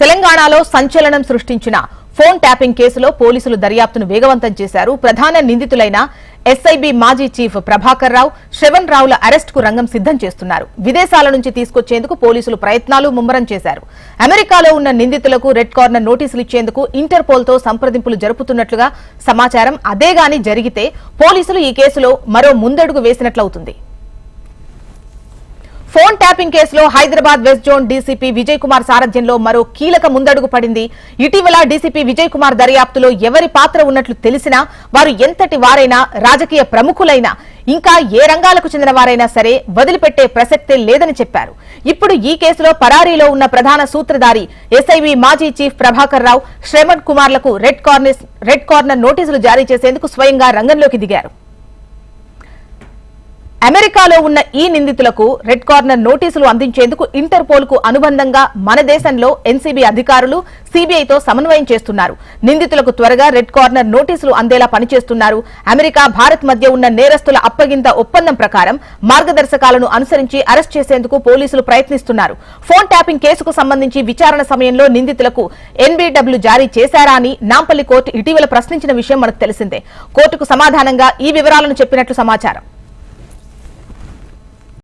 తెలంగాణలో సంచలనం సృష్టించిన ఫోన్ ట్యాపింగ్ కేసులో పోలీసులు దర్యాప్తును వేగవంతం చేశారు. ప్రధాన నిందితులైన ఎస్ఐబి మాజీ చీఫ్ ప్రభాకర్ రావు శ్రవణ్ రావుల అరెస్ట్కు రంగం సిద్ధం చేస్తున్నారు. విదేశాల నుంచి తీసుకొచ్చేందుకు పోలీసులు ప్రయత్నాలు ముమ్మరం చేశారు. అమెరికాలో ఉన్న నిందితులకు రెడ్ కార్నర్ నోటీసులు ఇచ్చేందుకు ఇంటర్పోల్తో సంప్రదింపులు జరుపుతున్నట్లుగా సమాచారం. అదేగాని జరిగితే పోలీసులు ఈ కేసులో మరో ముందడుగు వేసినట్లవుతుంది. ఫోన్ ట్యాపింగ్ కేసులో Hyderabad west zone DCP Vijay Kumar సారథ్యంలో మరో కీలక ముందడుగు పడింది. ఇటీవల డీసీపీ విజయ్ కుమార్ దర్యాప్తులో ఎవరి పాత్ర ఉన్నట్లు తెలిసినా వారు ఎంతటి వారైనా రాజకీయ ప్రముఖులైనా ఇంకా ఏ రంగాలకు చెందిన వారైనా సరే వదిలిపెట్టే ప్రసక్తే లేదని చెప్పారు. ఇప్పుడు ఈ కేసులో పరారీలో ఉన్న ప్రధాన సూత్రధారి ఎస్ఐవి మాజీ చీఫ్ ప్రభాకర్ రావు శ్రవణ్ కుమార్లకు రెడ్ కార్నర్ రెడ్ కార్నర్ నోటీసులు జారీ చేసేందుకు స్వయంగా రంగంలోకి దిగారు. అమెరికాలో ఉన్న ఈ నిందితులకు రెడ్ కార్నర్ నోటీసులు అందించేందుకు ఇంటర్పోల్కు అనుబంధంగా మన దేశంలో ఎన్సీబీ అధికారులు సీబీఐతో సమన్వయం చేస్తున్నారు. నిందితులకు త్వరగా రెడ్ కార్నర్ నోటీసులు అందేలా పనిచేస్తున్నారు. అమెరికా భారత్ మధ్య ఉన్న నేరస్తుల అప్పగింత ఒప్పందం ప్రకారం మార్గదర్శకాలను అనుసరించి అరెస్ట్ చేసేందుకు పోలీసులు ప్రయత్నిస్తున్నారు. ఫోన్ ట్యాపింగ్ కేసుకు సంబంధించి విచారణ సమయంలో నిందితులకు ఎన్బీడబ్ల్యూ జారీ చేశారా అని నాంపల్లి కోర్టు ఇటీవల ప్రశ్నించిన విషయం మనకు తెలిసిందే. కోర్టుకు సమాధానంగా ఈ వివరాలను చెప్పినట్లు సమాచారం.